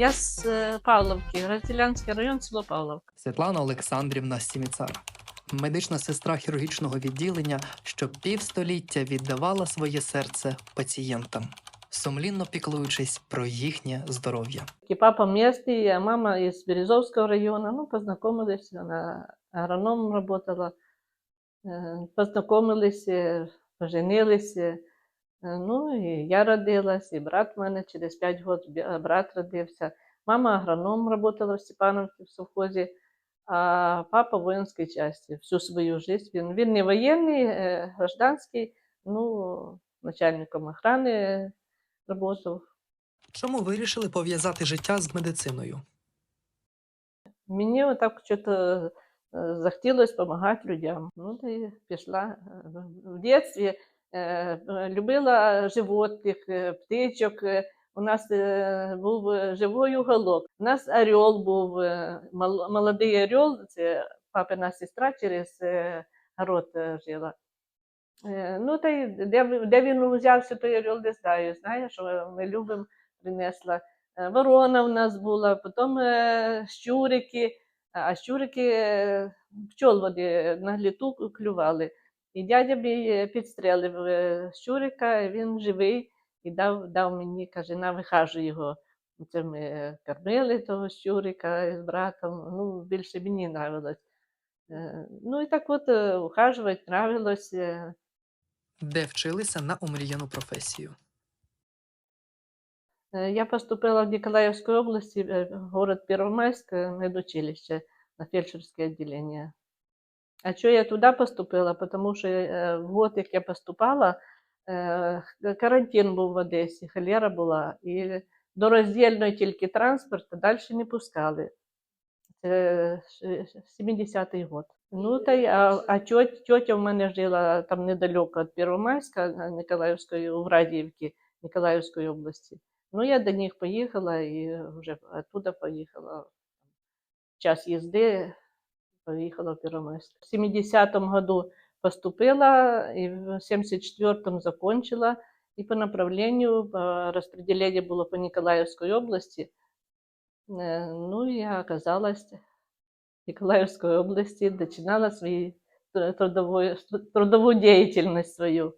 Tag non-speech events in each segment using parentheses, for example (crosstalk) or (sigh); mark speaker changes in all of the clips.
Speaker 1: Я з е, Павловки, Розділянський район, село Павловка.
Speaker 2: Світлана Олександрівна Сіміцара, медична сестра хірургічного відділення, що півстоліття віддавала своє серце пацієнтам, сумлінно піклуючись про їхнє здоров'я.
Speaker 1: И папа местный, а мама из Березовского района. Ну, познакомились, она агрономом работала. Э, Познакомились, э, поженились. э, Ну, і я родилась, і брат в мене через 5 років брат родився. Мама агроном работала в Степановці в совхозі, а папа в воїнській часті всю свою життя. Він, він не воєнний, е, гражданський, ну, начальником охрани працював.
Speaker 2: Чому вирішили пов'язати життя з медициною?
Speaker 1: Мені отак щось захотілося допомагати людям. Ну, та й пішла. В дитинстві е, любила животних, е, птичок. Е, У нас е, був е, живий уголок. У нас орел був, е, молодий орел, це папина сестра через е, город е, жила. Е, Ну, та й де, де він взявся, той орел не знаю. Знаю, що ми любимо, принесла. Е, Ворона в нас була, потім е, щурики, а щурики е, пчол вони на літу клювали. І дядя мій е, підстрелив е, щурика, він живий і дав, дав мені, каже, на вихажу його. Це ми е, кормили того щурика з братом. Ну, більше мені нравилось. Ну і так от ухажувати нравилось.
Speaker 2: Де вчилися на омріяну професію?
Speaker 1: Я поступила в Николаевской области, э, город Первомайск, э, медучилище на фельдшерское отделение. А что я туда поступила? Потому что э, в год, як я поступала, е, карантин був в Одесі, холера була, і до роздільної тільки транспорт, а далі не пускали. Це ш- 70-й год. Ну, та й, а, а тьотя, в мене жила там недалеко від Первомайська, Николаївської, у Врадіївці, Николаївської області. Ну, я до них поїхала і вже оттуда поїхала. Час їзди поїхала в Первомайськ. В 70-му году поступила, і в 74-му закончила. І по направлению по распределение было по Николаевской области. Э, Ну, и я оказалась в Николаевской области, начинала свою трудовую, трудовую деятельность свою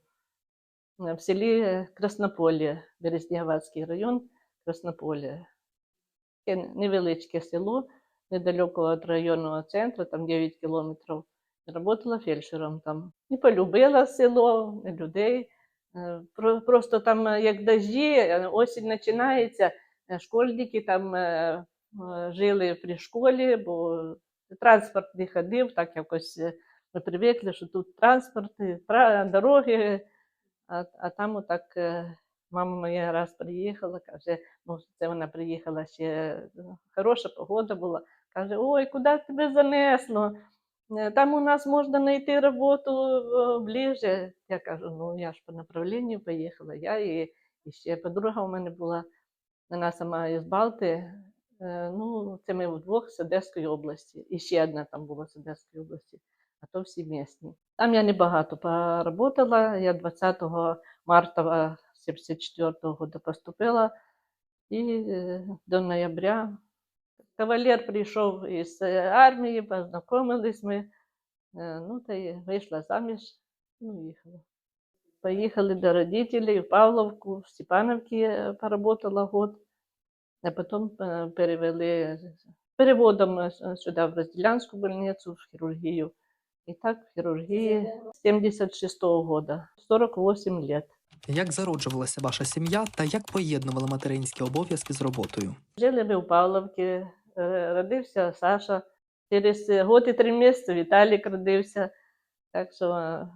Speaker 1: э, в селе Краснополье, Березнєвацький район, Краснополье. Таке невеличке село, недалеко від районного центру, там 9 кілометрів. Работала фельдшером там. І полюбила село, людей. Е, Просто там, е, як дожді, е, осінь починається, школьники там жили при школі, бо транспорт не ходив, так якось ми привикли, що тут транспорт, дороги, а, а там отак мама моя раз приїхала, каже, ну це вона приїхала ще хороша погода була. Каже, ой, куди тебе занесло? Е, Там у нас можна знайти роботу е, ближче. Я кажу, ну я ж по направленню поїхала. Я і, і ще подруга у мене була, вона сама із Балти. Е, Ну, це ми вдвох з Одеської області. І ще одна там була з Одеської області, а то всі місні. Там я небагато поработала. Я 20 марта 74-го года поступила. І до ноября кавалер прийшов із е, армії, познайомились ми. Е, Ну, та й вийшла заміж, ну, їхала. Поїхали до родителей в Павловку, в Степановці е, поработала год, а потім перевели переводом сюди, в Розділянську больницю, в хірургію. І так в хірургії з 76-го года, 48 лет.
Speaker 2: Як зароджувалася ваша сім'я та як поєднували материнські обов'язки з роботою?
Speaker 1: Жили ми в Павловці, родився Саша. Через е, год і три місяці Віталік родився. Так що е,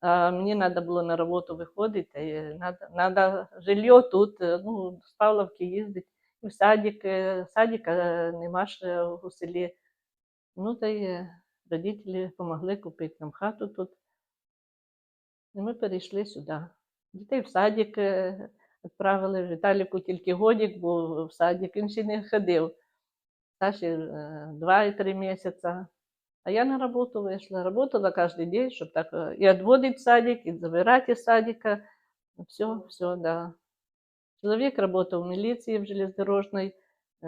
Speaker 1: а мені треба було на роботу виходити, надо жилье тут, е, ну, з Павловки їздити. В садик, е, садика е, нема ж е, у селі. Ну, та й е, родителі допомогли купити нам хату тут. І ми перейшли сюди. Дітей в садик е, відправили. Віталіку тільки годик був в садик, він ще не ходив. Саші е, два і три місяці. А я на роботу вийшла. Работала кожен день, щоб так е, і відводити в садик, і забирати з садика. Все, все, да. Чоловік працював в міліції в железнодорожній, е,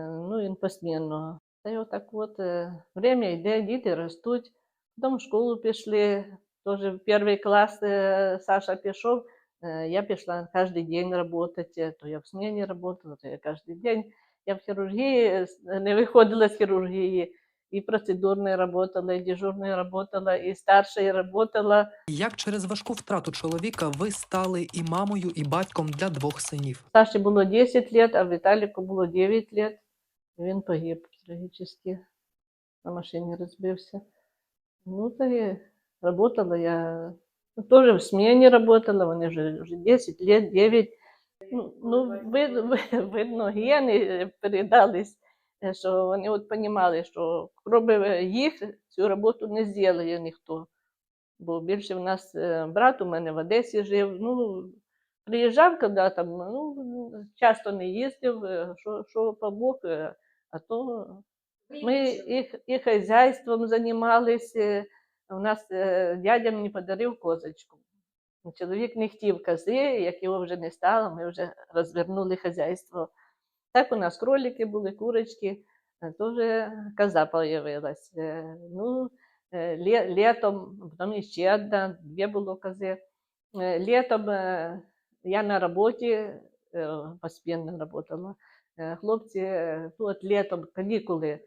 Speaker 1: ну, він посмінно. Та й отак от е, время йде, діти ростуть, потім в школу пішли, теж в перший клас е, Саша пішов, е, я пішла кожен день працювати, то я в зміні працювала, то я кожен день. Я в хірургії е, не виходила з хірургії, і процедурною працювала, і дежурною працювала, і старшою працювала.
Speaker 2: Як через важку втрату чоловіка ви стали і мамою, і батьком для двох синів?
Speaker 1: Саші було 10 років, а Віталіку було 9 років. Він погиб трагічно. На машині розбився. Ну, то і работала я. Ну, Тоже в смене работала, вони вже, вже 10 лет, 9. Ну, ну вид, видно, гени е, передались, е, що вони от розуміли, що кроме їх цю роботу не зробить ніхто. Бо більше в нас е, брат у мене в Одесі жив. Ну, приїжджав, коли там, ну, часто не їздив, що, що помог, а то ми їх, і хазяйством займалися. У нас дядя мені подарив козочку. Чоловік не хотів кози, як його вже не стало, ми вже розвернули хазяйство. Так у нас кролики були, курочки, е, теж коза появилась. Е, Ну, е, літом, потім ще одна, дві було кози. Літом я на роботі постійно працювала. Хлопці тут літом канікули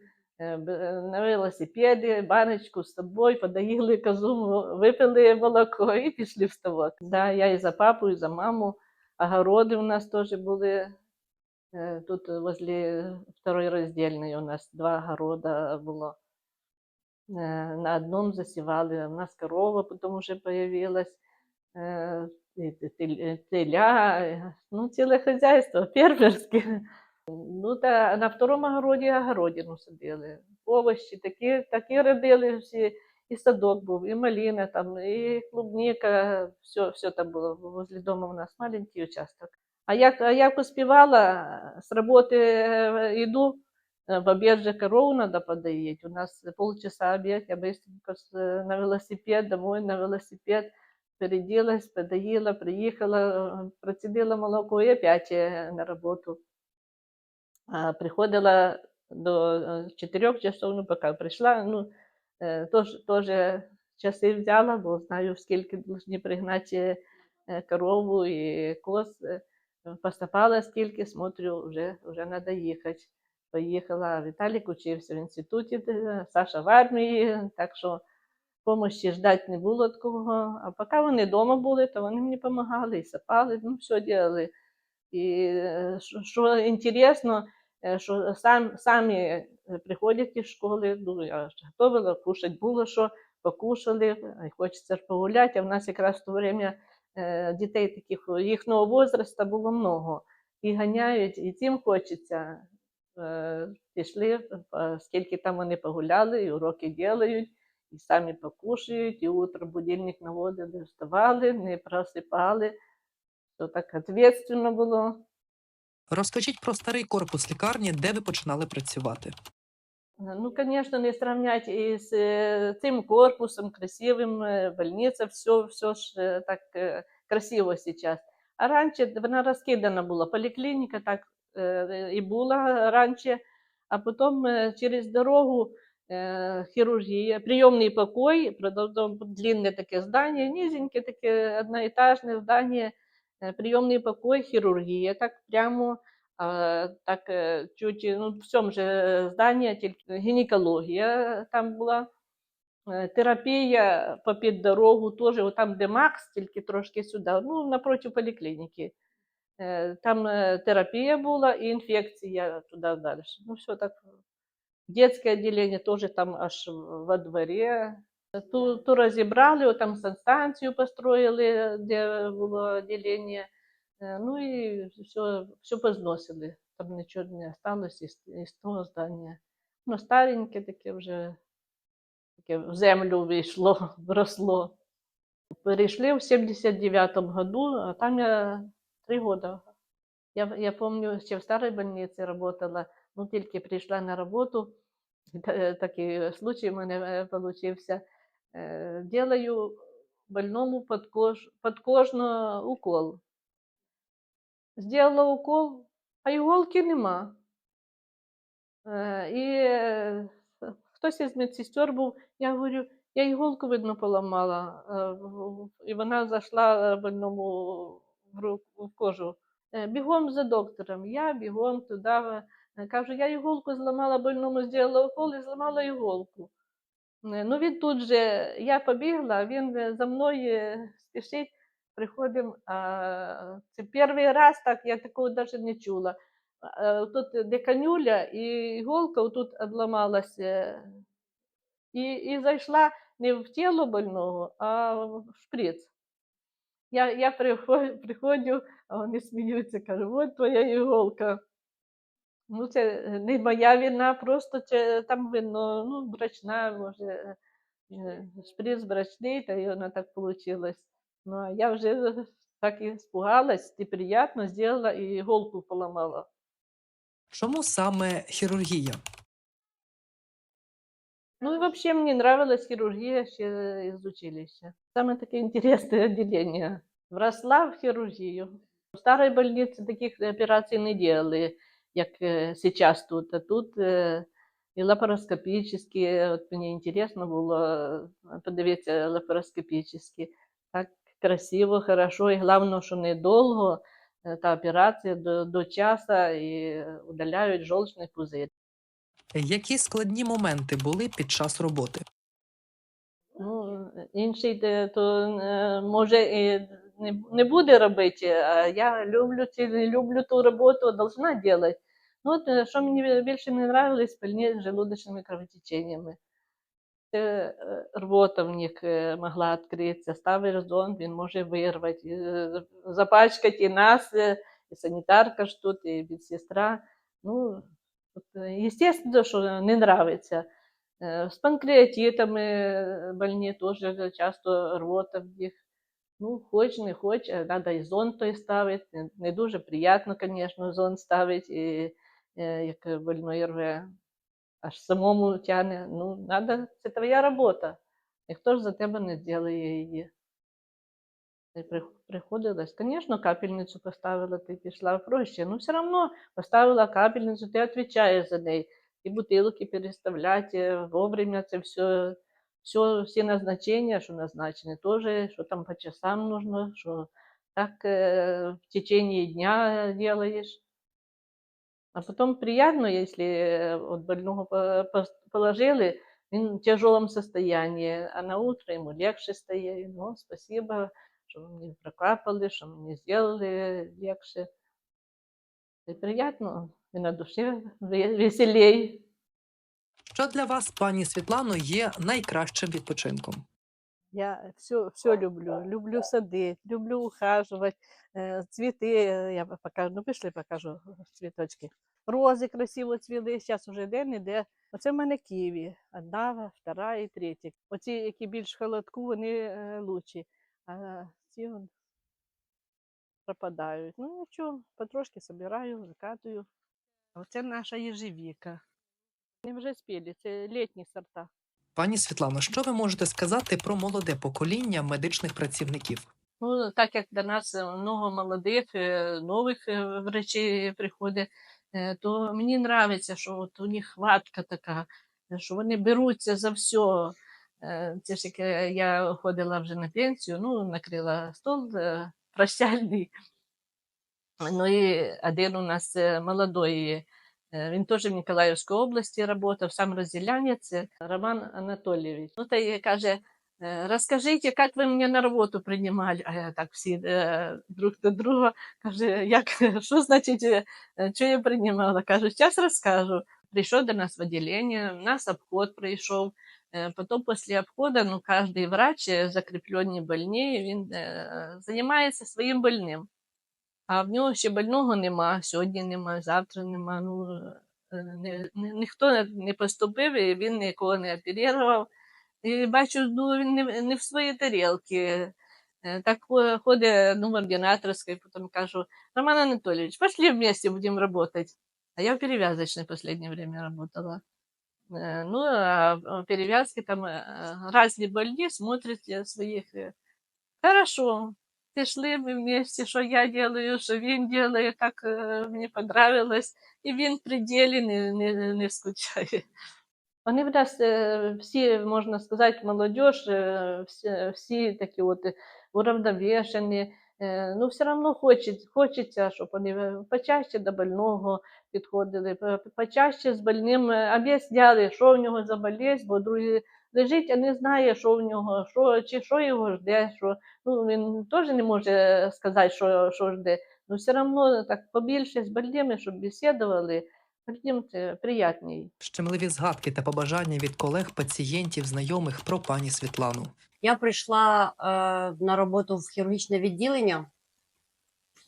Speaker 1: на велосипеді, баночку з собою, подоїли козу, випили молоко і пішли в ставок. Да, я і за папу, і за маму. Огороди у нас теж були. Е, Тут возле второй роздільної у нас два огорода було. Е, На одному засівали, у нас корова потім вже е, тель- теля, е, ну, ціле хазяйство, фермерське. Ну, та на второму огороді огородину садили. Овощі такі, такі робили всі. І садок був, і малина, там, і клубника, все, все там було. Возле дому у нас маленький участок. А як, а як успівала, з роботи е, йду, е, в обід же корову надо подоить. У нас полчаса обед, я быстренько с- э, на велосипед, домой на велосипед, переделась, подоила, приехала, э, процедила молоко и опять э, на работу. Приходила до 4 часов, ну, пока прийшла, ну, е, теж часи взяла, бо знаю, скільки повинні пригнати е, корову і коз. Поступала скільки, смотрю, вже, вже треба їхати. Поїхала, Віталік учився в інституті, Саша в армії, так що помощі ждати не було такого. А поки вони вдома були, то вони мені допомагали і сапали, ну, все робили. І що- що інтересно, що сам, самі е, приходять із школи, ну, я готувала, кушать було, що покушали, хочеться ж погуляти, а в нас якраз в то время дітей таких їхнього возрасту було много. І ганяють, і цим хочеться. Пішли, скільки там вони погуляли, і уроки роблять, і самі покушають, і утром будильник наводили, вставали, не просипали То так відповідально було.
Speaker 2: Розкажіть про старий корпус лікарні, де ви починали працювати.
Speaker 1: Ну, конечно, не сравнять и с э, тем корпусом красивым, э, больница, все, все ж э, так э, красиво сейчас. А раньше вона розкидана була, поліклініка так е, і була раніше, а потім е, через дорогу е, хірургія, прийомний покой, потім длинне таке здання, низеньке таке одноетажне здання, е, прийомний покой, хірургія, так прямо так е, чуть ну, в цьому же зданні тільки гінекологія там була. Терапія попід дорогу, теж там, де Макс, тільки трошки сюди, ну, напроти поліклініки. Там терапія була і інфекція туди далі. Ну, все так. Детське відділення теж там аж во дворі. Ту, ту розібрали, там санстанцію построїли, де було відділення. Е, Ну і все, все позносили. Там нічого не осталось із, із того здання. Ну, стареньке таке вже таке в землю вийшло, (laughs) вросло. Перейшли в 79-му году, а там я три года. Я, я помню, ще в старій больниці працювала, ну тільки прийшла на роботу, (laughs) такий случай у мене вийшов. Делаю больному подкож, подкожно укол. Сделала укол, а іголки нема. І хтось із медсестер був, я говорю, я іголку, видно, поламала. І вона зайшла е, больному в кожу. Бігом за доктором. Я бігом туди. Кажу, я іголку зламала больному, зробила укол і зламала іголку. Е, Ну, він тут же, я побігла, він е, за мною спішить, приходимо. Це перший раз так, я такого навіть не чула. Е, Тут де канюля, і іголка тут відламалася. І, і зайшла не в тіло больного, а в шприц. Я, я приходжу, а вони сміються, кажу, от твоя іголка. Ну, це е, не моя вина, просто це там видно, ну, брачна, може, е, е, шприц брачний, та й вона так вийшло. Ну, а я вже так і спугалась, неприятно зробила і іголку поламала.
Speaker 2: Чому саме хірургія?
Speaker 1: Ну и вообще мне нравилась хирургия еще из училища. Самое такое интересное отделение. Вросла в хирургию. В старой больнице таких операций не делали, как э, сейчас тут. А тут э, и лапароскопические. Вот мне интересно было э, подивитися лапароскопически. Так красиво, хорошо. І головне, що недовго е, та операція до, до часу і удаляють жовчний пузир.
Speaker 2: Які складні моменти були під час роботи?
Speaker 1: Ну, інший де, то е, може і не, не буде робити, а я люблю чи не люблю ту роботу, должна делать. Ну, от, що мені більше не нравилось, больні з желудочними кровотеченнями. Е, рвота в них могла відкритися, ставиш зонд, він може вирвати, запачкати і нас, і санітарка ж тут, і медсестра. Ну, естественно, що не. Е, З панкреатитами больні теж часто рвота в них. Ну, хоч, не хоч, треба і зонт той ставити. Не, дуже приємно, звісно, зонт ставити, е, як больной рве. Аж самому тягне. Ну, надо, це твоя робота. Ніхто ж за тебе не зробить її. Приходилось. Звісно, капельницю поставила, ти пішла проще. Ну, все одно поставила капельницю, ти відповідаєш за неї. І бутилки переставляти, вовремя це все, все, всі назначення, що назначені, теж, що там по часам нужно, що так е, в течение дня делаешь. А потом приятно, если э, от больного положили, він в тяжелом состоянии, а на утро ему легче стає. Ну, спасибо, що мені прокапали, що мені зробили легче. І приятно, і на душі ве- веселей.
Speaker 2: Що для вас, пані Світлано, є найкращим відпочинком?
Speaker 1: Я все, все люблю. Люблю садить, люблю ухаживать. Э, Цветы, э, я вам покажу. Ну, пішли, покажу цвіточки. Рози красиво цвіли, зараз уже день іде. Оце в мене ківі. Одна, втора і третя. Оці, які більш холодку, вони е, лучші. А ці он пропадають. Ну нічого, потрошки собираю, закатую. Оце наша єжевіка. Вони вже спілі, це літні сорта.
Speaker 2: Пані Світлано, що ви можете сказати про молоде покоління медичних працівників?
Speaker 1: Ну, так як до нас е, много молодих, е, нових е, врачей приходить, то мені подобається, що от у них хватка така, що вони беруться за все. Це ж як я ходила вже на пенсію, ну, накрила стол прощальний. Ну і один у нас молодой, е, він теж в Ніколаївській області працював, сам розділянець е, Роман Анатолійович. Ну, та й каже, Э, Расскажите, как вы меня на работу принимали? А я так всі е, друг до друга каже, як, що значить, е, що я приймала? (laughs) Кажу, зараз розкажу. Прийшов до нас в відділення, у нас обход прийшов. Е, Потім після обходу, ну, кожен врач, е, закріплений больний, він е, займається своїм больним. А в нього ще больного нема, сьогодні нема, завтра нема. Ну, е, не, не, ніхто не- не поступив, і він нікого не оперував. І бачу, ну, він не, не в своїй тарілці. Е, Так е, ходить ну, в ординаторській, потім кажу, Роман Анатольевич, пошли вместе будем работать. А я в перевязочной в последнее время работала. Э, Ну, а в перевязке там э, разные больни смотрят э, своих. э, Хорошо. Пішли ми вместе, що я делаю, що він делає, так е, мені понравилось. І він в пределі не, не, не скучає. Вони в нас е, всі, можна сказати, молодіж, е, всі, всі такі от уравновешені. Е, Ну, все одно хочеться, хочеться, щоб вони почаще до больного підходили, почаще з больним об'ясняли, що в нього за болезнь, бо другий лежить, а не знає, що в нього, що, чи що його жде, що ну, він теж не може сказати, що, що жде. Ну, все одно так побільше з больними, щоб бесідували, больним це приятніше.
Speaker 2: Щемливі згадки та побажання від колег, пацієнтів, знайомих про пані Світлану.
Speaker 3: Я прийшла е, на роботу в хірургічне відділення.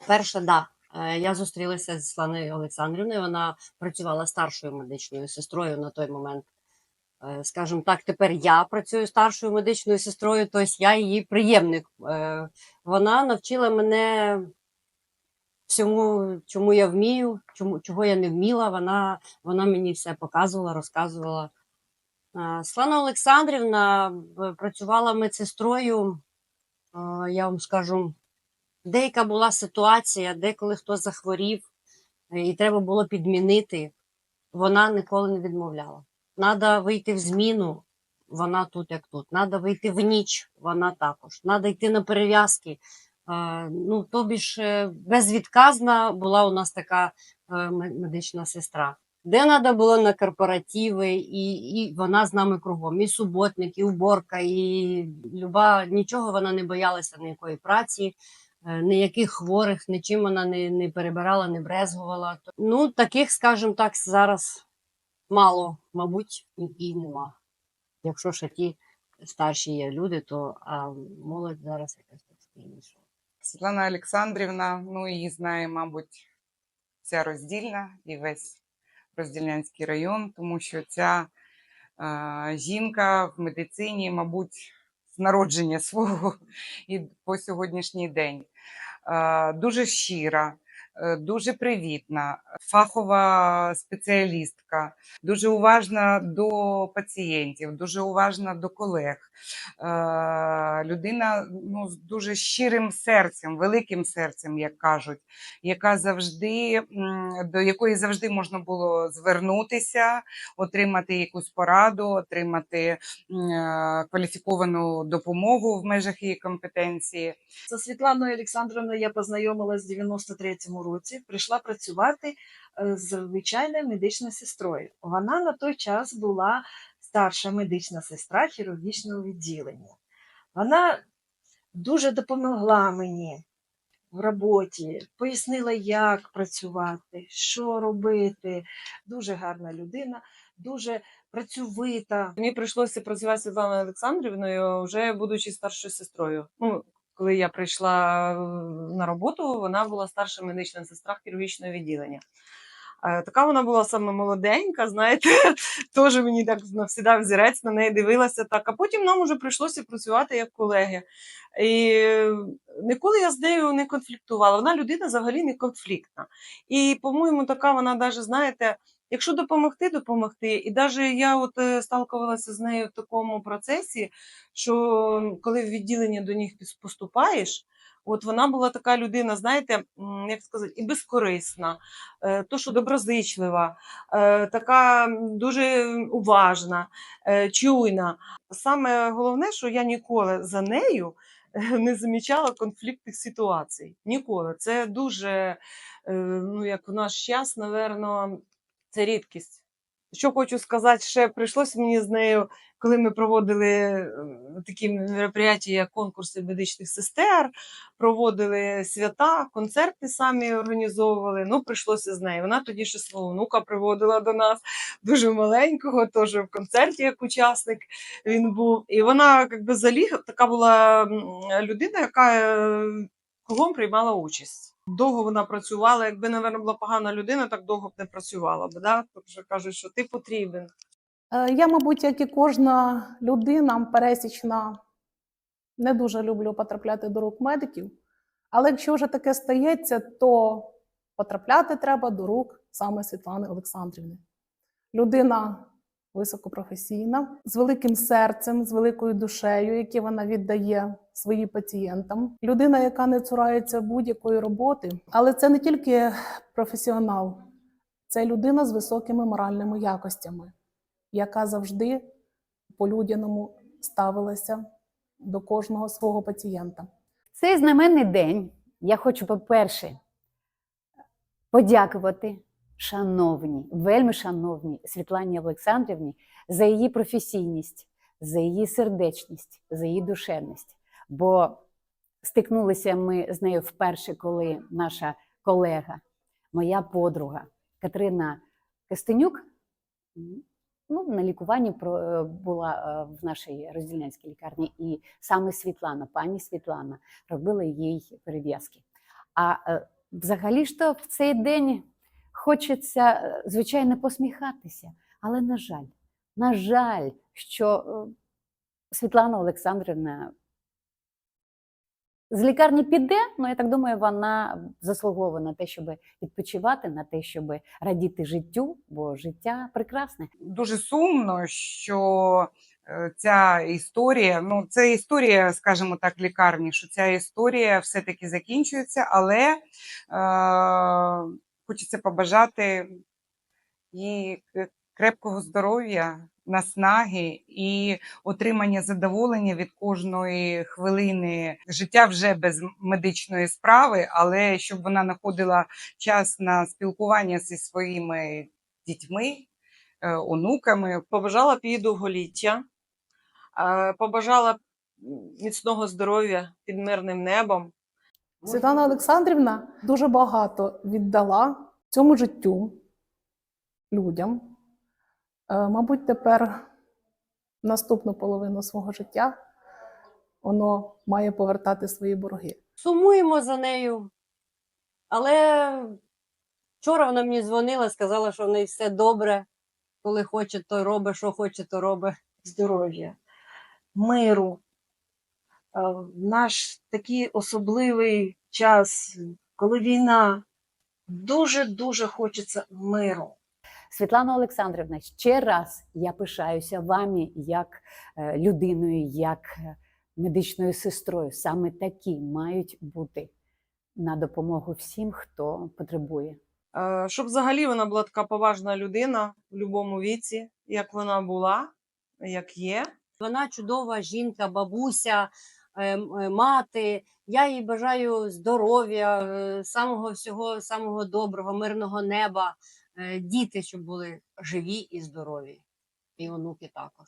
Speaker 3: Перше, да, е, я зустрілася з Сланою Олександрівною. Вона працювала старшою медичною сестрою на той момент. Е, скажімо так, тепер я працюю старшою медичною сестрою, тобто я її приємник. Е, вона навчила мене всьому, чому я вмію, чому, чого я не вміла. Вона, вона мені все показувала, розказувала. Е, Світлана Олександрівна працювала медсестрою. Я вам скажу, деяка була ситуація, деколи хтось захворів, і треба було підмінити. Вона ніколи не відмовляла. Надо вийти в зміну, вона тут як тут. Надо вийти в ніч, вона також. Надо йти на перев'язки. Е, Ну, тобі ж е, безвідказна була у нас така е, медична сестра де треба було на корпоративи, і, і вона з нами кругом. І суботник, і уборка, і люба, нічого вона не боялася ніякої праці, ніяких хворих, нічим вона не, не перебирала, не брезгувала. Ну, таких, скажімо так, зараз мало, мабуть, і, нема. Якщо ще ті старші є люди, то а молодь зараз якась так спільніша.
Speaker 4: Світлана Олександрівна, ну її знає, мабуть, вся роздільна і весь роздільнянський район, тому що ця е, жінка в медицині, мабуть, з народження (laughs) свого і по сьогоднішній день. Е, дуже щира, дуже привітна, фахова спеціалістка, дуже уважна до пацієнтів, дуже уважна до колег. Е, людина ну, з дуже щирим серцем, великим серцем, як кажуть, яка завжди, до якої завжди можна було звернутися, отримати якусь пораду, отримати е, кваліфіковану допомогу в межах її компетенції.
Speaker 5: З Світланою Олександровною я познайомилась в 93-му році. Прийшла працювати е, з звичайною медичною сестрою. Вона на той час була старша медична сестра хірургічного відділення. Вона дуже допомогла мені в роботі, пояснила, як працювати, що робити. Дуже гарна людина, дуже працьовита.
Speaker 6: Мені прийшлося працювати з Світланою Олександрівною, вже будучи старшою сестрою. Ну, коли я прийшла е, на роботу, вона була старша медична сестра хірургічного відділення. Е, Така вона була саме молоденька, знаєте, (laughs) теж мені так навсіда взірець на неї дивилася так. А потім нам уже прийшлося працювати як колеги. І ніколи я з нею не конфліктувала. Вона людина взагалі не конфліктна. І, по-моєму, така вона навіть, знаєте, Якщо допомогти, допомогти. І навіть я от е, сталкувалася з нею в такому процесі, що коли в відділення до них поступаєш, от вона була така людина, знаєте, як сказати, і безкорисна, е, то що доброзичлива, е, така дуже уважна, чуйна. Саме головне, що я ніколи за нею не замічала конфліктних ситуацій. Ніколи. Це дуже, ну як в наш час, напевно, це рідкість. Що хочу сказати, ще прийшлося мені з нею, коли ми проводили такі мероприятия, як конкурси медичних сестер, проводили свята, концерти самі організовували. Ну, прийшлося з нею. Вона тоді ще свого внука приводила до нас, дуже маленького, теж в концерті як учасник він був. І вона якби заліг, така була людина, яка е, кругом приймала участь. Довго вона працювала. Якби, напевно, була погана людина, так довго б не працювала б. Да? Тому що кажуть, що ти потрібен.
Speaker 7: Е, Я, мабуть, як і кожна людина пересічна, не дуже люблю потрапляти до рук медиків. Але якщо вже таке стається, то потрапляти треба до рук саме Світлани Олександрівни. Людина високопрофесійна, з великим серцем, з великою душею, яке вона віддає своїм пацієнтам. Людина, яка не цурається будь-якої роботи, але це не тільки професіонал, це людина з високими моральними якостями, яка завжди по-людяному ставилася до кожного свого пацієнта.
Speaker 8: Цей знаменний день я хочу, по-перше, подякувати шановній, вельми шановній Світлані Олександрівні за її професійність, за її сердечність, за її душевність. Бо стикнулися ми з нею вперше, коли наша колега, моя подруга Катерина Костенюк ну, на лікуванні е, була е, в нашій роздільнянській лікарні, і саме Світлана, пані Світлана, робила їй перев'язки. А е, взагалі ж то в цей день хочеться, е, звичайно, посміхатися, але на жаль, на жаль, що е, Світлана Олександрівна з лікарні піде, ну я так думаю, вона заслуговує на те, щоб відпочивати, на те, щоб радіти життю, бо життя прекрасне.
Speaker 4: Дуже сумно, що е, ця історія, ну це історія, скажімо так, лікарні, що ця історія все-таки закінчується, але е, хочеться побажати їй крепкого здоров'я, наснаги і отримання задоволення від кожної хвилини життя вже без медичної справи, але щоб вона знаходила час на спілкування зі своїми дітьми, е, онуками,
Speaker 6: Побажала б їй довголіття, е, побажала міцного здоров'я під мирним небом.
Speaker 7: Світлана Олександрівна дуже багато віддала цьому життю людям. Е, Мабуть, тепер наступну половину свого життя воно має повертати свої борги.
Speaker 3: Сумуємо за нею. Але вчора вона мені дзвонила, сказала, що в неї все добре. Коли хоче, то робить, що хоче, то робить.
Speaker 5: здоров'я, миру. Е, В наш такий особливий час, коли війна, дуже-дуже хочеться миру.
Speaker 8: Світлана Олександрівна, ще раз я пишаюся вами як е, людиною, як е, медичною сестрою. Саме такі мають бути на допомогу всім, хто потребує.
Speaker 6: Е, Щоб взагалі вона була така поважна людина в будь-якому віці, як вона була, як є.
Speaker 3: Вона чудова жінка, бабуся, е, е, мати. Я їй бажаю здоров'я, е, самого всього, самого доброго, мирного неба. Е, Діти, щоб були живі і здорові. І онуки також.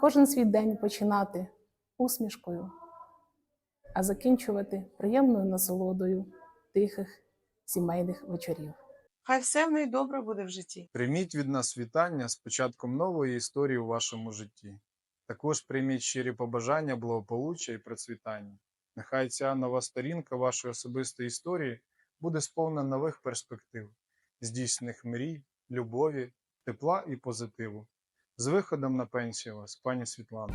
Speaker 7: Кожен свій день починати усмішкою, а закінчувати приємною насолодою тихих сімейних вечорів.
Speaker 6: Хай все в неї добре буде в житті.
Speaker 9: Прийміть від нас вітання з початком нової історії у вашому житті. Також прийміть щирі побажання, благополуччя і процвітання. Нехай ця нова сторінка вашої особистої історії буде сповнена нових перспектив, здійснених мрій, любові, тепла і позитиву. З виходом на пенсію вас, пані Світлано.